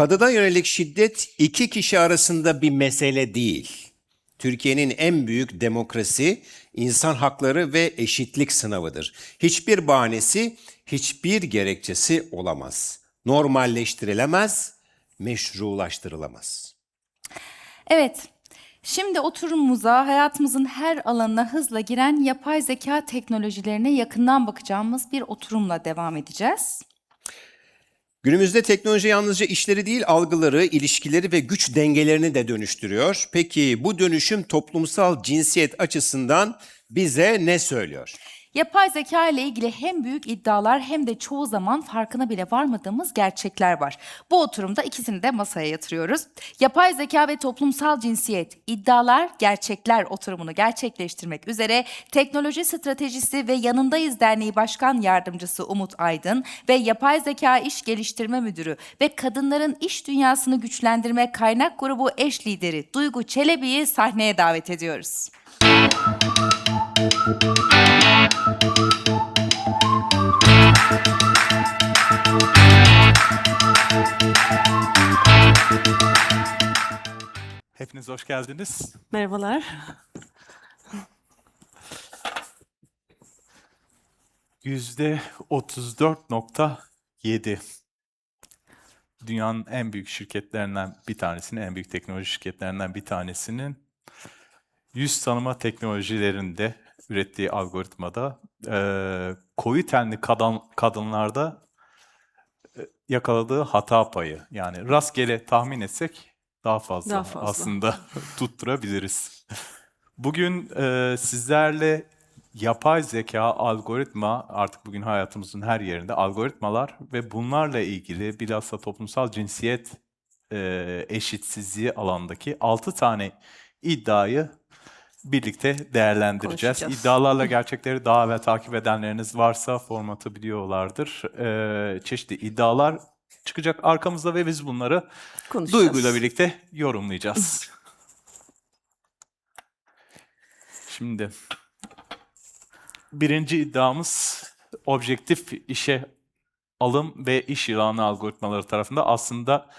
Kadına yönelik şiddet iki kişi arasında bir mesele değil. Türkiye'nin en büyük demokrasi, insan hakları ve eşitlik sınavıdır. Hiçbir bahanesi, hiçbir gerekçesi olamaz. Normalleştirilemez, meşrulaştırılamaz. Evet, şimdi oturumumuza hayatımızın her alanına hızla giren yapay zeka teknolojilerine yakından bakacağımız bir oturumla devam edeceğiz. Günümüzde teknoloji yalnızca işleri değil, algıları, ilişkileri ve güç dengelerini de dönüştürüyor. Peki bu dönüşüm toplumsal cinsiyet açısından bize ne söylüyor? Yapay zeka ile ilgili hem büyük iddialar hem de çoğu zaman farkına bile varmadığımız gerçekler var. Bu oturumda ikisini de masaya yatırıyoruz. Yapay zeka ve toplumsal cinsiyet, iddialar, gerçekler oturumunu gerçekleştirmek üzere Teknoloji Stratejisi ve Yanındayız Derneği Başkan Yardımcısı Umut Aydın ve Yapay Zeka İş Geliştirme Müdürü ve Kadınların İş Dünyasını Güçlendirme Kaynak Grubu eş lideri Duygu Çelebi'yi sahneye davet ediyoruz. Hepiniz hoş geldiniz. Merhabalar. Yüzde 34.7 dünyanın en büyük şirketlerinden bir tanesinin, en büyük teknoloji şirketlerinden bir tanesinin yüz tanıma teknolojilerinde ürettiği algoritmada eee koyu tenli kadın, kadınlarda e, yakaladığı hata payı. Yani rastgele tahmin etsek daha fazla, Daha fazla. aslında tutturabiliriz. Bugün e, sizlerle yapay zeka, algoritma artık bugün hayatımızın her yerinde algoritmalar ve bunlarla ilgili bilhassa toplumsal cinsiyet e, eşitsizliği alandaki 6 tane iddiayı birlikte değerlendireceğiz. Konuşacağız. İddialarla gerçekleri daha evvel takip edenleriniz varsa formatı biliyorlardır. E, çeşitli iddialar çıkacak arkamızda ve biz bunları. Duygu'yla birlikte yorumlayacağız. Şimdi birinci iddiamız objektif işe alım ve iş ilanı algoritmaları tarafında aslında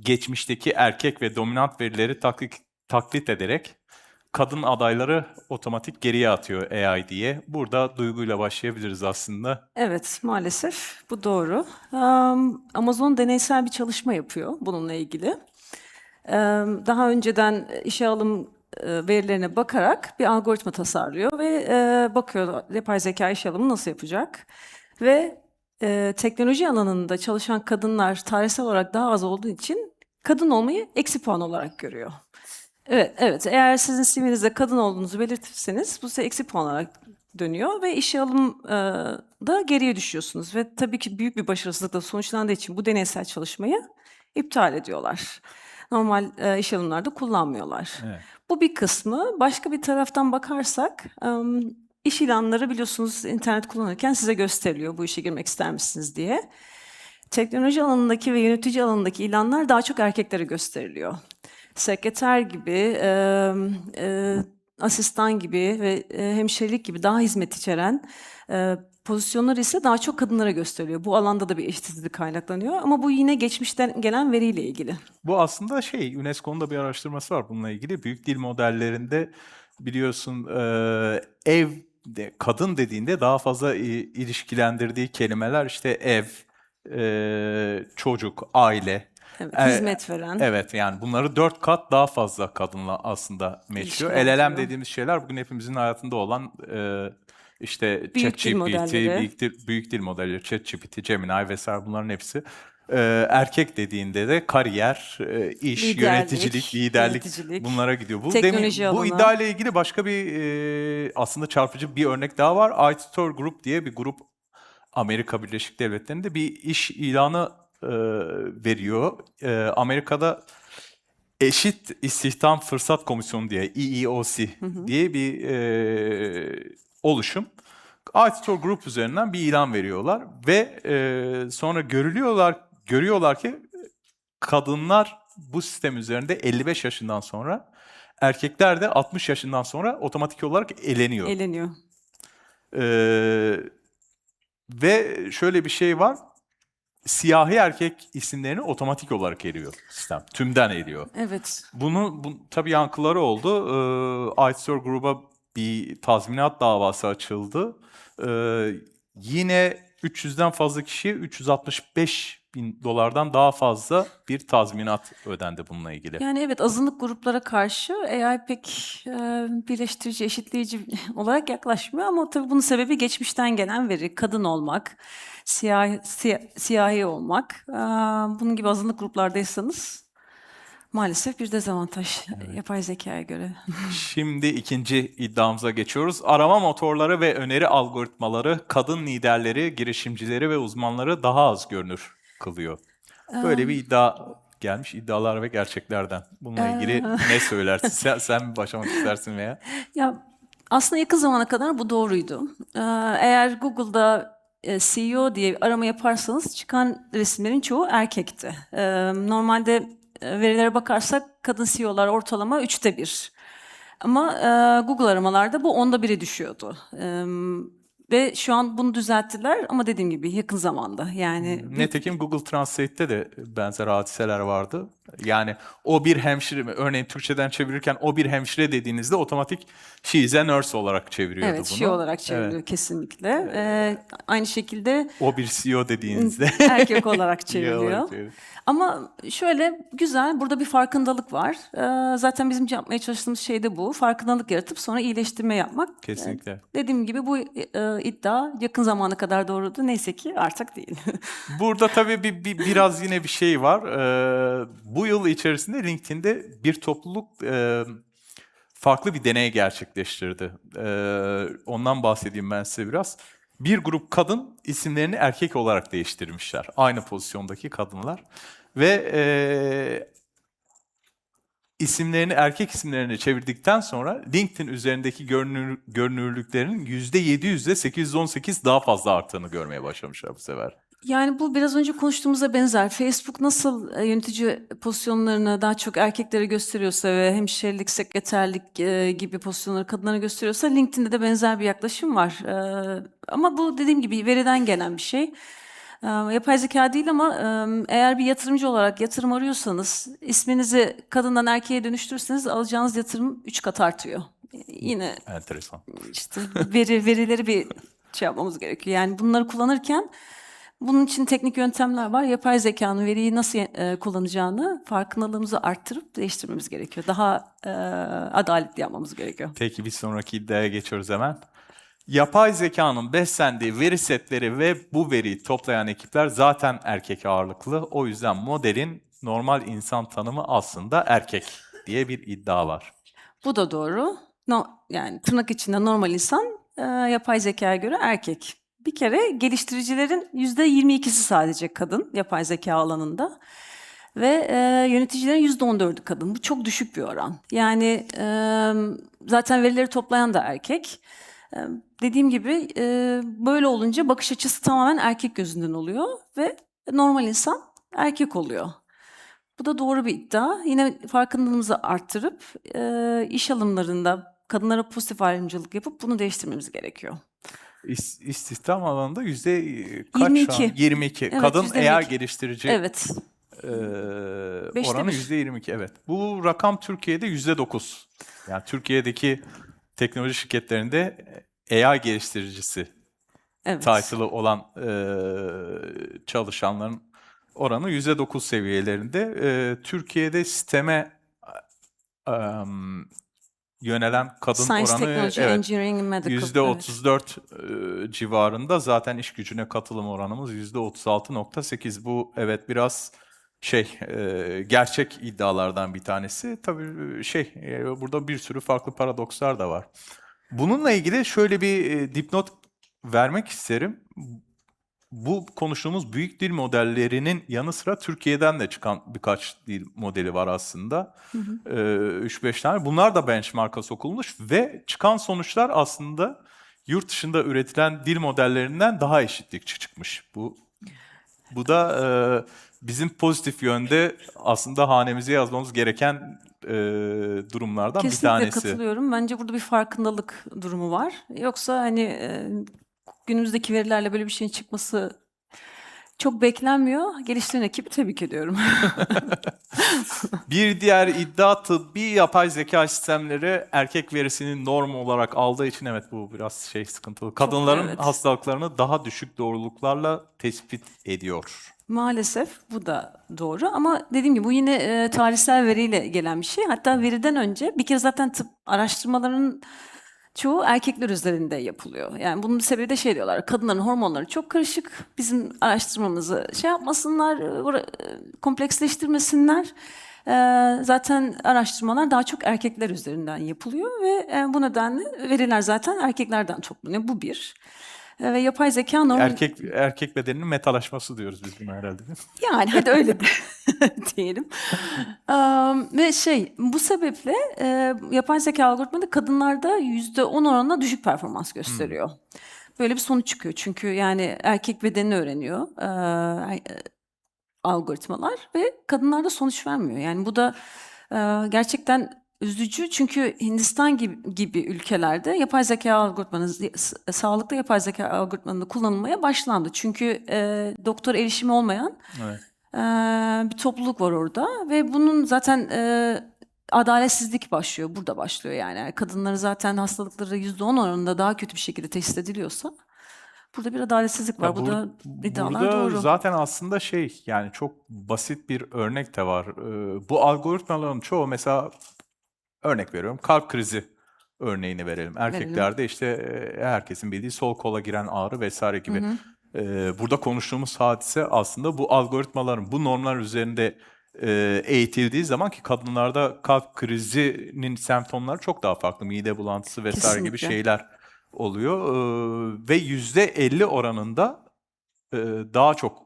geçmişteki erkek ve dominant verileri taklit, taklit ederek kadın adayları otomatik geriye atıyor AI diye. Burada duyguyla başlayabiliriz aslında. Evet, maalesef bu doğru. Am, Amazon deneysel bir çalışma yapıyor bununla ilgili. Daha önceden işe alım e, verilerine bakarak bir algoritma tasarlıyor ve e, bakıyor yapay zeka işe alımı nasıl yapacak. Ve e, teknoloji alanında çalışan kadınlar tarihsel olarak daha az olduğu için kadın olmayı eksi puan olarak görüyor. Evet, evet. Eğer sizin CV'nizde kadın olduğunuzu belirtirseniz bu size eksi puan olarak dönüyor ve işe alımda geriye düşüyorsunuz. Ve tabii ki büyük bir başarısızlıkla sonuçlandığı için bu deneysel çalışmayı iptal ediyorlar. Normal e, iş alımlarda kullanmıyorlar. Evet. Bu bir kısmı. Başka bir taraftan bakarsak em, iş ilanları biliyorsunuz internet kullanırken size gösteriliyor bu işe girmek ister misiniz diye. Teknoloji alanındaki ve yönetici alanındaki ilanlar daha çok erkeklere gösteriliyor. Sekreter gibi, e, e, asistan gibi ve e, hemşirelik gibi daha hizmet içeren e, pozisyonlar ise daha çok kadınlara gösteriliyor. Bu alanda da bir eşitsizlik kaynaklanıyor ama bu yine geçmişten gelen veriyle ilgili. Bu aslında şey, UNESCO'nun da bir araştırması var bununla ilgili. Büyük dil modellerinde biliyorsun eee, ev, de, kadın dediğinde daha fazla ilişkilendirdiği kelimeler işte ev, eee, çocuk, aile. Evet, E, hizmet veren. Evet yani bunları dört kat daha fazla kadınla aslında meçliyor. LLM İlişkilendiriyor. dediğimiz şeyler bugün hepimizin hayatında olan eee, işte ChatGPT, büyük dil, büyük dil modelleri, ChatGPT, Gemini vesaire bunların hepsi. Eee, erkek dediğinde de kariyer, eee, iş, Liderlik, yöneticilik, liderlik yöneticilik, bunlara gidiyor. Bu teknoloji demin, bu iddia ile ilgili başka bir eee, aslında çarpıcı bir örnek daha var. iStore Group diye bir grup Amerika Birleşik Devletleri'nde bir iş ilanı eee, veriyor. Eee, Amerika'da Eşit İstihdam Fırsat Komisyonu diye EEOC diye bir eee, oluşum. iStore Group üzerinden bir ilan veriyorlar ve eee, sonra görülüyorlar görüyorlar ki kadınlar bu sistem üzerinde 55 yaşından sonra erkekler de 60 yaşından sonra otomatik olarak eleniyor. Eleniyor. Ee, ve şöyle bir şey var. Siyahi erkek isimlerini otomatik olarak eriyor sistem. Tümden eriyor. Evet. Bunu, bu, tabii yankıları oldu. Ee, iStore Group'a bir tazminat davası açıldı. Ee, yine 300'den fazla kişiye 365 bin dolardan daha fazla bir tazminat ödendi bununla ilgili. Yani evet azınlık gruplara karşı AI pek e, birleştirici, eşitleyici olarak yaklaşmıyor ama tabii bunun sebebi geçmişten gelen veri. Kadın olmak, siyah, siya- siyahi olmak. E, bunun gibi azınlık gruplardaysanız maalesef bir dezavantaj yapay zekaya göre. Şimdi ikinci iddiamıza geçiyoruz. Arama motorları ve öneri algoritmaları kadın liderleri, girişimcileri ve uzmanları daha az görünür kılıyor. Böyle bir iddia gelmiş iddialar ve gerçeklerden. Bununla ilgili ne söylersin? Sen, sen başlamak istersin veya? Ya aslında yakın zamana kadar bu doğruydu. Ee, eğer Google'da e, CEO diye arama yaparsanız çıkan resimlerin çoğu erkekti. Ee, normalde e, verilere bakarsak kadın CEO'lar ortalama üçte bir. Ama e, Google aramalarda bu onda bire düşüyordu. Ee, ve şu an bunu düzelttiler ama dediğim gibi yakın zamanda. Yani Netekim Google Translate'te de benzer hadiseler vardı. Yani o bir hemşire, örneğin Türkçeden çevirirken o bir hemşire dediğinizde otomatik she is a nurse olarak çeviriyordu evet bunu. şey olarak çevriliyor kesinlikle. Ee, aynı şekilde O bir CEO dediğinizde. erkek olarak çevriliyor. olarak çeviriyor. Ama şöyle güzel, burada bir farkındalık var. Ee, zaten bizim yapmaya çalıştığımız şey de bu. Farkındalık yaratıp sonra iyileştirme yapmak. Kesinlikle. Dediğim gibi bu e, iddia yakın zamana kadar doğruydu. Neyse ki artık değil. Burada tabii bir, bir- biraz yine bir şey var. Ee, bu yıl içerisinde LinkedIn'de bir topluluk e, farklı bir deney gerçekleştirdi. Ee, ondan bahsedeyim ben size biraz. Bir grup kadın isimlerini erkek olarak değiştirmişler. Aynı pozisyondaki kadınlar. Ve e, isimlerini erkek isimlerine çevirdikten sonra LinkedIn üzerindeki görünür, görünürlüklerinin %700'de 818 daha fazla arttığını görmeye başlamışlar bu sefer. Yani bu biraz önce konuştuğumuza benzer. Facebook nasıl e, yönetici pozisyonlarını daha çok erkeklere gösteriyorsa ve hemşirelik, sekreterlik e, gibi pozisyonları kadınlara gösteriyorsa LinkedIn'de de benzer bir yaklaşım var. E, ama bu dediğim gibi veriden gelen bir şey. E, yapay zeka değil ama e, eğer bir yatırımcı olarak yatırım arıyorsanız isminizi kadından erkeğe dönüştürürseniz alacağınız yatırım 3 kat artıyor. E, Yine Enteresan. işte veri verileri bir şey yapmamız gerekiyor. Yani bunları kullanırken bunun için teknik yöntemler var. Yapay zekanın veriyi nasıl e, kullanacağını farkındalığımızı arttırıp değiştirmemiz gerekiyor. Daha e, adaletli yapmamız gerekiyor. Peki bir sonraki iddiaya geçiyoruz hemen. Yapay zekanın beslendiği veri setleri ve bu veriyi toplayan ekipler zaten erkek ağırlıklı. O yüzden modelin normal insan tanımı aslında erkek diye bir iddia var. Bu da doğru. No, yani tırnak içinde normal insan e, yapay zekaya göre erkek. Bir kere geliştiricilerin yüzde 22'si sadece kadın yapay zeka alanında. Ve e, yöneticilerin yüzde 14'ü kadın. Bu çok düşük bir oran. Yani e, zaten verileri toplayan da erkek. E, dediğim gibi e, böyle olunca bakış açısı tamamen erkek gözünden oluyor. Ve normal insan erkek oluyor. Bu da doğru bir iddia. Yine farkındalığımızı arttırıp e, iş alımlarında kadınlara pozitif ayrımcılık yapıp bunu değiştirmemiz gerekiyor. İs- İstihdam alanında yüzde e, kaç şu an? 22. 22. Evet, Kadın yüzde eğer 22. geliştirici Evet. e, Beşte oranı yüzde 22. Evet. Bu rakam Türkiye'de yüzde 9. Yani Türkiye'deki teknoloji şirketlerinde AI geliştiricisi Evet. title'ı olan e, çalışanların oranı %9 seviyelerinde. E, Türkiye'de sisteme e, em, yönelen kadın Science, oranı Technology, evet, Engineering and Medical. evet. %34 e, civarında. Zaten iş gücüne katılım oranımız %36.8. Bu evet biraz şey e, gerçek iddialardan bir tanesi. Tabii şey e, burada bir sürü farklı paradokslar da var. Bununla ilgili şöyle bir e, dipnot vermek isterim. Bu konuştuğumuz büyük dil modellerinin yanı sıra Türkiye'den de çıkan birkaç dil modeli var aslında. 3-5 tane. Bunlar da benchmark'a sokulmuş ve çıkan sonuçlar aslında yurt dışında üretilen dil modellerinden daha eşitlikçi çıkmış. Bu bu da e, bizim pozitif yönde aslında hanemize yazmamız gereken e, durumlardan Kesinlikle bir tanesi. katılıyorum. Bence burada bir farkındalık durumu var. Yoksa hani e, günümüzdeki verilerle böyle bir şeyin çıkması Çok beklenmiyor. Geliştiren ekibi tebrik ediyorum. Bir diğer iddia tıbbi yapay zeka sistemleri erkek verisini norm olarak aldığı için evet bu biraz şey sıkıntılı. Kadınların evet. hastalıklarını daha düşük doğruluklarla tespit ediyor. Maalesef bu da doğru ama dediğim gibi bu yine e, tarihsel veriyle gelen bir şey. Hatta veriden önce bir kere zaten tıp araştırmalarının çoğu erkekler üzerinde yapılıyor. Yani bunun sebebi de şey diyorlar, kadınların hormonları çok karışık, bizim araştırmamızı şey yapmasınlar, kompleksleştirmesinler. E, zaten araştırmalar daha çok erkekler üzerinden yapılıyor ve e, bu nedenle veriler zaten erkeklerden toplanıyor. Bu bir. Ve yapay zeka normal... Erkek erkek bedeninin metalaşması diyoruz biz buna herhalde. değil mi? Yani hadi öyle de diyelim. Am, ve şey bu sebeple e, yapay zeka algoritmaları kadınlarda yüzde on oranında düşük performans gösteriyor. Böyle bir sonuç çıkıyor çünkü yani erkek bedenini öğreniyor e, algoritmalar ve kadınlarda sonuç vermiyor. Yani bu da e, gerçekten üzücü çünkü Hindistan gibi, gibi ülkelerde yapay zeka algoritmanın, s- sağlıklı yapay zeka algoritmanın kullanılmaya başlandı. Çünkü e, doktor erişimi olmayan Evet. Eee, bir topluluk var orada ve bunun zaten eee, adaletsizlik başlıyor, burada başlıyor yani. Yani Kadınları zaten hastalıkları yüzde on oranında daha kötü bir şekilde teşhis ediliyorsa burada bir adaletsizlik var. Ya bu bur- da iddialar burada doğru. zaten aslında şey yani çok basit bir örnek de var. Ee, bu algoritmaların çoğu mesela örnek veriyorum kalp krizi örneğini verelim. Erkeklerde işte e, herkesin bildiği sol kola giren ağrı vesaire gibi. Ee, burada konuştuğumuz hadise aslında bu algoritmaların bu normlar üzerinde e, eğitildiği zaman ki kadınlarda kalp krizinin semptomları çok daha farklı. Mide bulantısı vesaire gibi Kesinlikle. şeyler oluyor. Ee, ve yüzde 50 oranında e, daha çok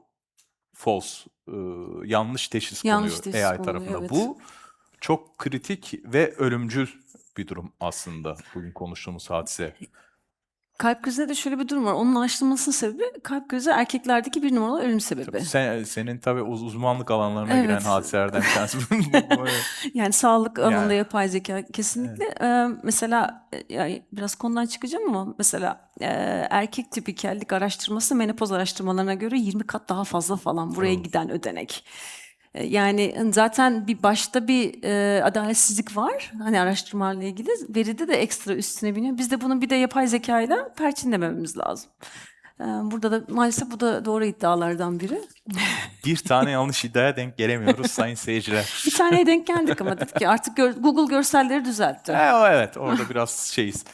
false, e, yanlış teşhis Yanlış konuyor teşhis AI konuluyor, tarafından. evet. Bu çok kritik ve ölümcül bir durum aslında bugün konuştuğumuz hadise. Kalp krizinde de şöyle bir durum var. Onun araştırılmasının sebebi kalp krizi erkeklerdeki bir numaralı ölüm sebebi. Sen, senin tabii uz- uzmanlık alanlarına giren Evet. hadiselerden bir tanesi. Yani sağlık alanında Yani. yapay zeka kesinlikle. Ee, mesela e, yani biraz konudan çıkacağım ama mesela e, erkek tipikellik araştırması menopoz araştırmalarına göre 20 kat daha fazla falan buraya giden ödenek. E, Yani zaten bir başta bir e, adaletsizlik var hani araştırmalarla ilgili. Veride de ekstra üstüne biniyor. Biz de bunu bir de yapay zekayla perçinlememiz lazım. E, Burada da maalesef bu da doğru iddialardan biri. bir tane yanlış iddiaya denk gelemiyoruz sayın seyirciler. Bir taneye denk geldik ama dedik ki artık gör- Google görselleri düzeltti. E, o evet orada biraz şeyiz.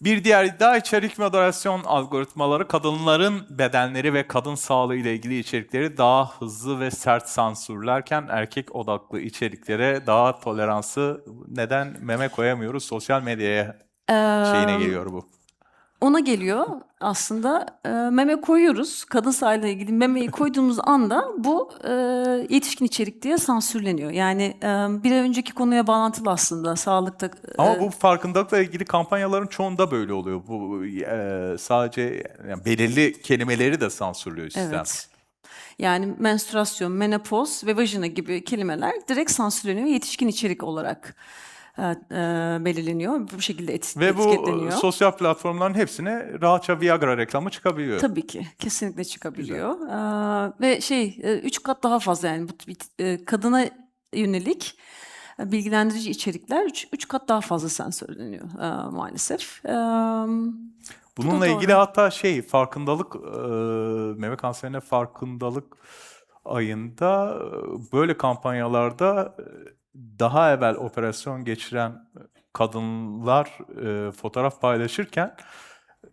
Bir diğer iddia içerik moderasyon algoritmaları kadınların bedenleri ve kadın sağlığı ile ilgili içerikleri daha hızlı ve sert sansürlerken erkek odaklı içeriklere daha toleransı neden meme koyamıyoruz sosyal medyaya şeyine geliyor bu. Ona geliyor aslında e, meme koyuyoruz. Kadın sağlığıyla ilgili memeyi koyduğumuz anda bu e, yetişkin içerik diye sansürleniyor. Yani e, bir önceki konuya bağlantılı aslında sağlıkta. e, Ama bu farkındalıkla ilgili kampanyaların çoğunda böyle oluyor. Bu e, sadece yani belirli kelimeleri de sansürlüyor sistem. Evet. Yani menstruasyon, menopoz ve vajina gibi kelimeler direkt sansürleniyor. Yetişkin içerik olarak e, e, belirleniyor. Bu şekilde et, Ve bu etiketleniyor. e, sosyal platformların hepsine rahatça Viagra reklamı çıkabiliyor. Tabii ki kesinlikle çıkabiliyor. Ee, ve şey e, üç kat daha fazla yani bu e, kadına yönelik e, bilgilendirici içerikler üç, üç kat daha fazla sensörleniyor e, maalesef. Ee, Bununla doğru. ilgili hatta şey farkındalık e, meme kanserine farkındalık ayında e, böyle kampanyalarda e, daha evvel operasyon geçiren kadınlar e, fotoğraf paylaşırken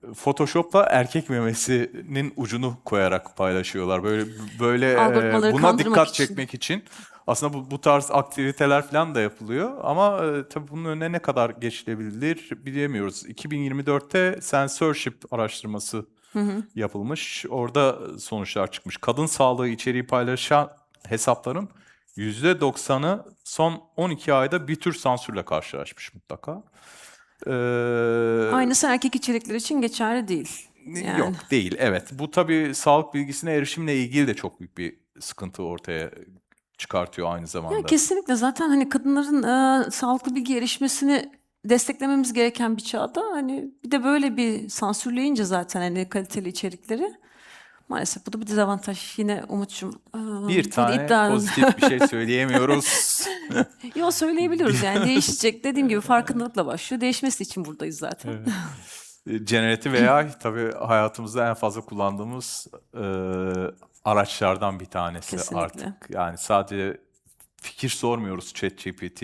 e, Photoshop'la erkek memesinin ucunu koyarak paylaşıyorlar. Böyle böyle e, buna dikkat için. çekmek için. Aslında bu, bu tarz aktiviteler falan da yapılıyor ama e, tabii bunun önüne ne kadar geçilebilir bilemiyoruz. 2024'te censorship araştırması yapılmış. Orada sonuçlar çıkmış. Kadın sağlığı içeriği paylaşan hesapların %90'ı son 12 ayda bir tür sansürle karşılaşmış mutlaka. Ee, aynısı erkek içerikler için geçerli değil. Yani. Yok değil evet. Bu tabii sağlık bilgisine erişimle ilgili de çok büyük bir sıkıntı ortaya çıkartıyor aynı zamanda. Ya kesinlikle zaten hani kadınların e, sağlıklı bilgi erişmesini desteklememiz gereken bir çağda hani bir de böyle bir sansürleyince zaten hani kaliteli içerikleri Maalesef bu da bir dezavantaj. Yine Umut'cum. aa, Bir tane iddianız- pozitif bir şey söyleyemiyoruz. Yo söyleyebiliyoruz yani değişecek. Dediğim gibi farkındalıkla başlıyor. Değişmesi için buradayız zaten. Generatif AI tabii hayatımızda en fazla kullandığımız e, araçlardan bir tanesi Kesinlikle. artık. Yani sadece fikir sormuyoruz ChatGPT,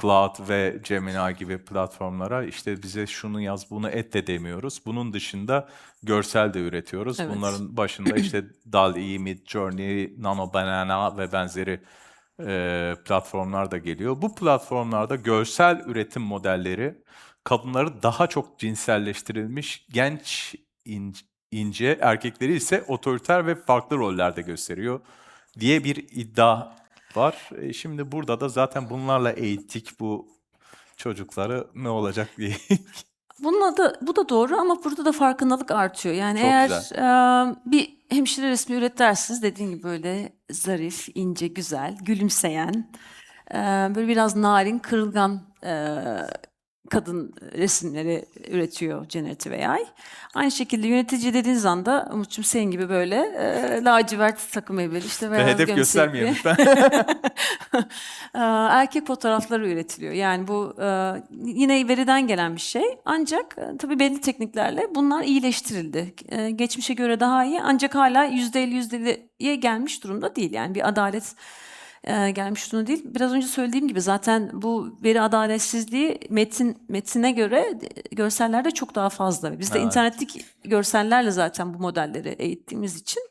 Cloud ve Gemini gibi platformlara. İşte bize şunu yaz, bunu et de demiyoruz. Bunun dışında görsel de üretiyoruz. Evet. Bunların başında işte DALL-E, Midjourney, Nano Banana ve benzeri e, platformlar da geliyor. Bu platformlarda görsel üretim modelleri kadınları daha çok cinselleştirilmiş, genç, in- ince, erkekleri ise otoriter ve farklı rollerde gösteriyor diye bir iddia var. E, şimdi burada da zaten bunlarla eğittik bu çocukları ne olacak diye. Bununla da bu da doğru ama burada da farkındalık artıyor. Yani Çok eğer güzel. e, bir hemşire resmi üretersiniz dediğin gibi böyle zarif, ince, güzel, gülümseyen, e, böyle biraz narin, kırılgan e, kadın resimleri üretiyor Generative AI. Aynı şekilde yönetici dediğiniz anda Umut'cum senin gibi böyle e, lacivert takım elbiseli işte Ve beyaz hedef göstermeyelim lütfen. Eee, erkek fotoğrafları üretiliyor. Yani bu eee, yine veriden gelen bir şey. Ancak e, tabii belli tekniklerle bunlar iyileştirildi. Eee, geçmişe göre daha iyi ancak hala %50 %50'ye gelmiş durumda değil. Yani bir adalet eee, gelmiş durumda değil. Biraz önce söylediğim gibi zaten bu veri adaletsizliği metin metine göre e, görsellerde çok daha fazla. Biz de Evet. internetteki görsellerle zaten bu modelleri eğittiğimiz için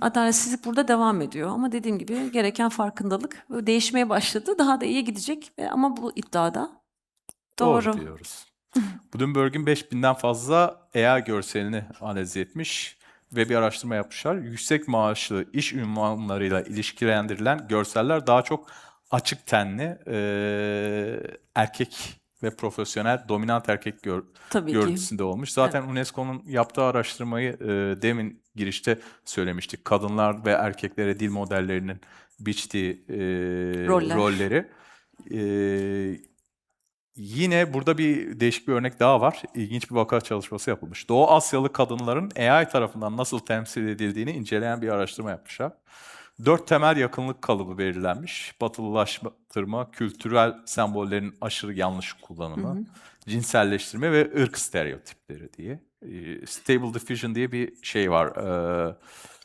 adaletsizlik burada devam ediyor ama dediğim gibi gereken farkındalık değişmeye başladı. Daha da iyi gidecek ve ama bu iddiada doğru. Doğru diyoruz. Bloomberg'in 5000'den fazla AI görselini analiz etmiş ve bir araştırma yapmışlar. Yüksek maaşlı iş ünvanlarıyla ilişkilendirilen görseller daha çok açık tenli eee, erkek ve profesyonel dominant erkek gör, Tabii ki. görüntüsünde olmuş. Zaten UNESCO'nun yaptığı araştırmayı e, demin girişte söylemiştik. Kadınlar ve erkeklere dil modellerinin biçtiği e, Roller. rolleri. E, yine burada bir değişik bir örnek daha var. İlginç bir vaka çalışması yapılmış. Doğu Asyalı kadınların AI tarafından nasıl temsil edildiğini inceleyen bir araştırma yapmışlar. Dört temel yakınlık kalıbı belirlenmiş. Batılılaştırma, kültürel sembollerin aşırı yanlış kullanımı, cinselleştirme ve ırk stereotipleri diye. Ee, Stable Diffusion diye bir şey var. Ee,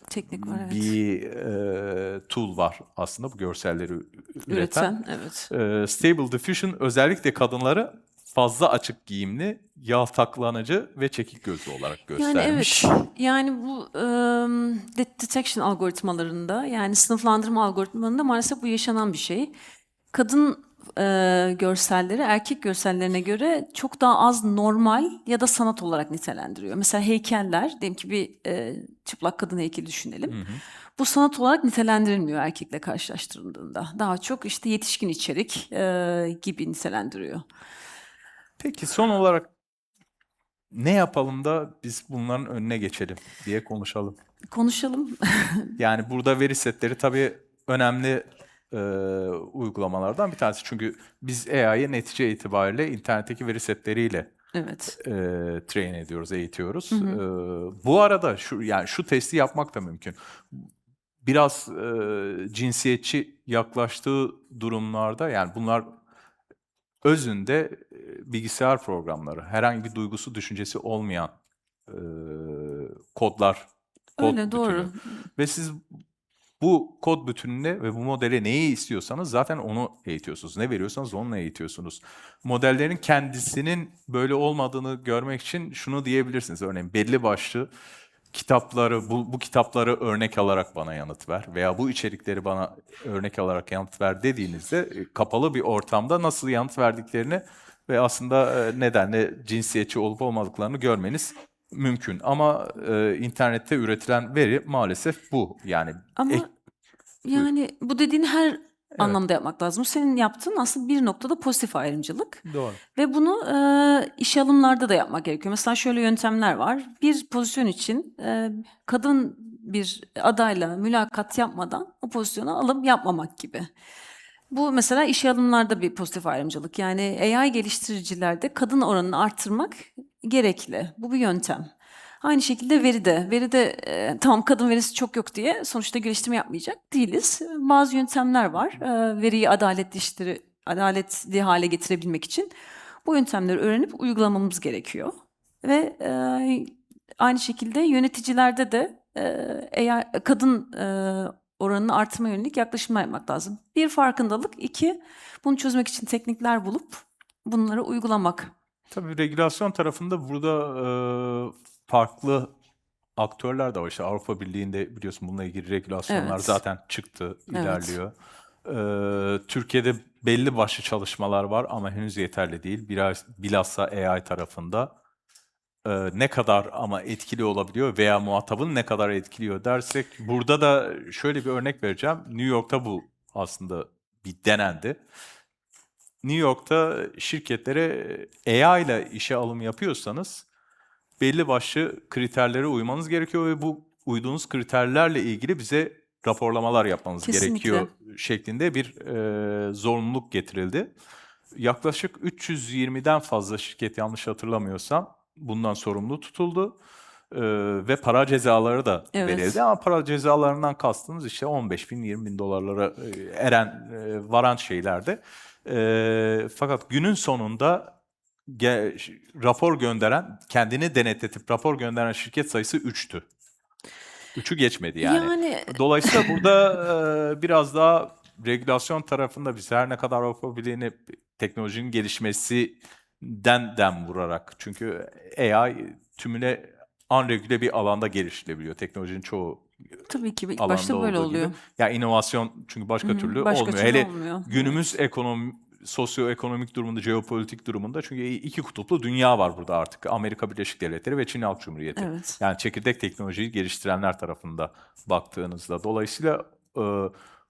Teknik var evet. bir e, tool var aslında bu görselleri üreten. Üreten evet. Ee, Stable Diffusion özellikle kadınları fazla açık giyimli, yaltaklanıcı ve çekik gözlü olarak Yani göstermiş. evet. Yani bu de- detection algoritmalarında yani sınıflandırma algoritmalarında maalesef bu yaşanan bir şey. Kadın e, görselleri erkek görsellerine göre çok daha az normal ya da sanat olarak nitelendiriyor. Mesela heykeller, diyelim ki bir e, çıplak kadın heykeli düşünelim. Bu sanat olarak nitelendirilmiyor erkekle karşılaştırıldığında. Daha çok işte yetişkin içerik e, gibi nitelendiriyor. Peki son olarak ne yapalım da biz bunların önüne geçelim diye konuşalım. Konuşalım. Yani burada veri setleri tabii önemli e, uygulamalardan bir tanesi. Çünkü biz AI'yi netice itibariyle internetteki veri setleriyle evet. e, train ediyoruz, eğitiyoruz. E, bu arada şu yani şu testi yapmak da mümkün. Biraz e, cinsiyetçi yaklaştığı durumlarda yani bunlar özünde bilgisayar programları, herhangi bir duygusu, düşüncesi olmayan e, kodlar, kod Öyle doğru. bütünü. Ve siz bu kod bütününe ve bu modele neyi istiyorsanız zaten onu eğitiyorsunuz. Ne veriyorsanız onunla eğitiyorsunuz. Modellerin kendisinin böyle olmadığını görmek için şunu diyebilirsiniz. Örneğin belli başlı kitapları, bu, bu kitapları örnek alarak bana yanıt ver veya bu içerikleri bana örnek alarak yanıt ver dediğinizde e, kapalı bir ortamda nasıl yanıt verdiklerini ve aslında e, nedenle cinsiyetçi olup olmadıklarını görmeniz mümkün. Ama e, internette üretilen veri maalesef bu. Yani Ama ek- yani bu dediğin her anlamda yapmak lazım. Senin yaptığın aslında bir noktada pozitif ayrımcılık. Doğru. Ve bunu e, işe alımlarda da yapmak gerekiyor. Mesela şöyle yöntemler var. Bir pozisyon için e, kadın bir adayla mülakat yapmadan o pozisyona alım yapmamak gibi. Bu mesela işe alımlarda bir pozitif ayrımcılık. Yani AI geliştiricilerde kadın oranını arttırmak gerekli. Bu bir yöntem. Aynı şekilde veride. Veride e, tamam kadın verisi çok yok diye sonuçta geliştirme yapmayacak değiliz. Bazı yöntemler var. E, veriyi adaletli, adaletli hale getirebilmek için bu yöntemleri öğrenip uygulamamız gerekiyor. Ve e, aynı şekilde yöneticilerde de e, eğer kadın e, oranını artırma yönelik yaklaşımlar yapmak lazım. Bir farkındalık, iki bunu çözmek için teknikler bulup bunları uygulamak. Tabii regülasyon tarafında burada e, farklı aktörler de var. İşte Avrupa Birliği'nde biliyorsun bununla ilgili regülasyonlar Evet. zaten çıktı, Evet. ilerliyor. E, Türkiye'de belli başlı çalışmalar var ama henüz yeterli değil. Biraz bilhassa AI tarafında e, ne kadar ama etkili olabiliyor veya muhatabın ne kadar etkiliyor dersek burada da şöyle bir örnek vereceğim. New York'ta bu aslında bir denendi. New York'ta şirketlere AI ile işe alım yapıyorsanız belli başlı kriterlere uymanız gerekiyor ve bu uyduğunuz kriterlerle ilgili bize raporlamalar yapmanız Kesinlikle. gerekiyor şeklinde bir e, zorunluluk getirildi. Yaklaşık 320'den fazla şirket yanlış hatırlamıyorsam bundan sorumlu tutuldu. E, ve para cezaları da Evet. verildi ama para cezalarından kastımız işte 15 bin 20 bin dolarlara e, eren e, varan şeylerdi. E, fakat günün sonunda ge- rapor gönderen, kendini denetletip rapor gönderen şirket sayısı 3'tü. 3'ü geçmedi yani. Yani Dolayısıyla burada e, biraz daha regülasyon tarafında biz her ne kadar Avrupa Birliği'ni teknolojinin gelişmesinden dem vurarak çünkü AI tümüne unregüle bir alanda geliştirebiliyor. Teknolojinin çoğu tabii ki ilk başta böyle olduğu gibi. oluyor. Ya inovasyon çünkü başka Hı hı, türlü başka olmuyor. türlü Hele olmuyor. günümüz ekonomi sosyoekonomik durumunda, jeopolitik durumunda çünkü iki kutuplu dünya var burada artık. Amerika Birleşik Devletleri ve Çin Halk Cumhuriyeti. Evet. Yani çekirdek teknolojiyi geliştirenler tarafında baktığınızda. Dolayısıyla e,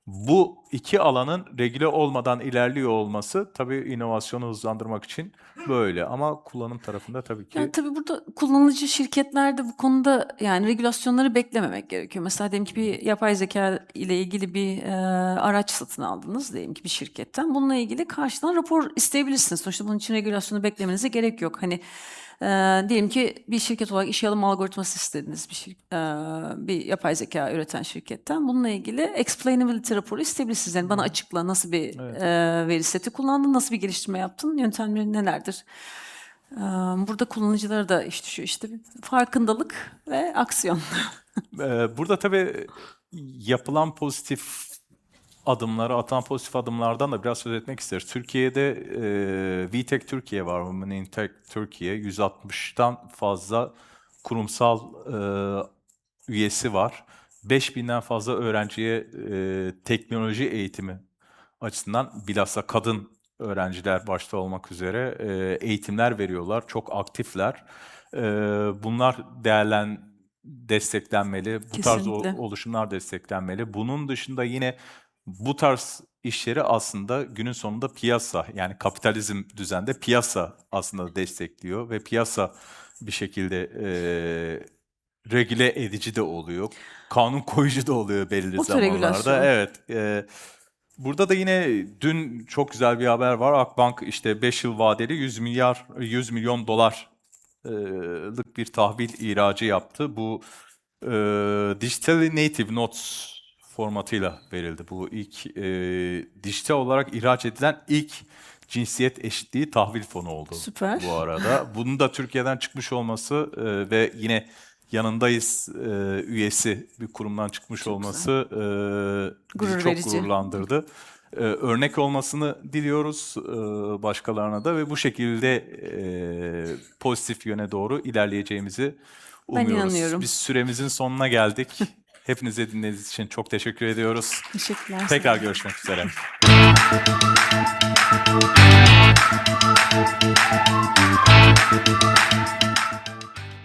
bu iki alanın regüle olmadan ilerliyor olması tabii inovasyonu hızlandırmak için böyle. Ama kullanım tarafında tabii ki Yani tabii burada kullanıcı şirketlerde bu konuda yani regülasyonları beklememek gerekiyor. Mesela diyelim ki bir yapay zeka ile ilgili bir e, araç satın aldınız diyelim ki bir şirketten. Bununla ilgili karşıdan rapor isteyebilirsiniz. Sonuçta bunun için regülasyonu beklemenize gerek yok. Hani e, diyelim ki bir şirket olarak işe alım algoritması istediniz bir, şir- e, bir yapay zeka üreten şirketten. Bununla ilgili explainability raporu isteyebilirsiniz. Yani bana açıkla nasıl bir Evet. e, veri seti kullandın, nasıl bir geliştirme yaptın, yöntemlerin nelerdir? Ee, Burada kullanıcılara da iş düşüyor işte farkındalık ve aksiyon. Ee, Burada tabii yapılan pozitif adımları, atılan pozitif adımlardan da biraz söz etmek isteriz. Türkiye'de e, VTech Türkiye var, Women in Tech Türkiye. 160'tan fazla kurumsal e, üyesi var. 5000'den fazla öğrenciye e, teknoloji eğitimi açısından bilhassa kadın öğrenciler başta olmak üzere e, eğitimler veriyorlar. Çok aktifler. E, bunlar değerlen desteklenmeli. Bu tarz Kesinlikle. oluşumlar desteklenmeli. Bunun dışında yine bu tarz işleri aslında günün sonunda piyasa yani kapitalizm düzende piyasa aslında destekliyor ve piyasa bir şekilde e, regüle edici de oluyor. Kanun koyucu da oluyor Otoregülasyon. zamanlarda. Evet. e, burada da yine dün çok güzel bir haber var. Akbank işte 5 yıl vadeli 100 milyar 100 milyon dolarlık bir tahvil ihracı yaptı. Bu e, Digital Native Notes formatıyla verildi. Bu ilk e, dijital olarak ihraç edilen ilk cinsiyet eşitliği tahvil fonu oldu Süper. bu arada. Bunun da Türkiye'den çıkmış olması e, ve yine yanındayız e, üyesi bir kurumdan çıkmış olması e, bizi Gurur çok verici. gururlandırdı. E, örnek olmasını diliyoruz e, başkalarına da ve bu şekilde e, pozitif yöne doğru ilerleyeceğimizi Ben umuyoruz. inanıyorum. Biz süremizin sonuna geldik. Hepinize dinlediğiniz için çok teşekkür ediyoruz. Teşekkürler. Tekrar görüşmek üzere.